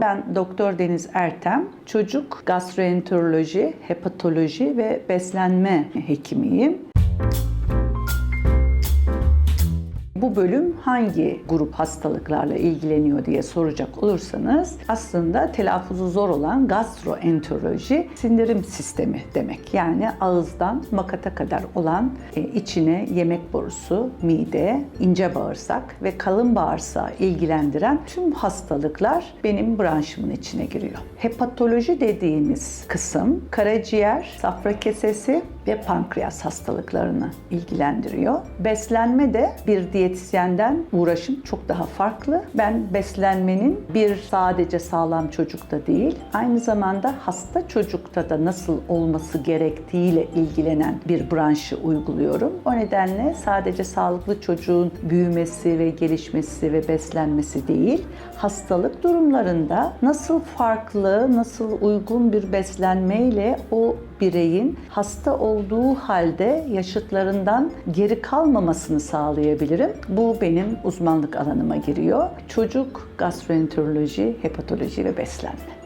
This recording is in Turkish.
Ben Doktor Deniz Ertem, çocuk gastroenteroloji, hepatoloji ve beslenme hekimiyim. Bu bölüm hangi grup hastalıklarla ilgileniyor diye soracak olursanız aslında telaffuzu zor olan gastroenteroloji sindirim sistemi demek. Yani ağızdan makata kadar olan e, içine yemek borusu, mide, ince bağırsak ve kalın bağırsağı ilgilendiren tüm hastalıklar benim branşımın içine giriyor. Hepatoloji dediğimiz kısım karaciğer, safra kesesi ve pankreas hastalıklarını ilgilendiriyor. Beslenme de bir diyetisyenden uğraşım çok daha farklı. Ben beslenmenin bir sadece sağlam çocukta değil, aynı zamanda hasta çocukta da nasıl olması gerektiğiyle ilgilenen bir branşı uyguluyorum. O nedenle sadece sağlıklı çocuğun büyümesi ve gelişmesi ve beslenmesi değil, hastalık durumlarında nasıl farklı, nasıl uygun bir beslenmeyle o bireyin hasta olduğu halde yaşıtlarından geri kalmamasını sağlayabilirim. Bu benim uzmanlık alanıma giriyor. Çocuk gastroenteroloji, hepatoloji ve beslenme.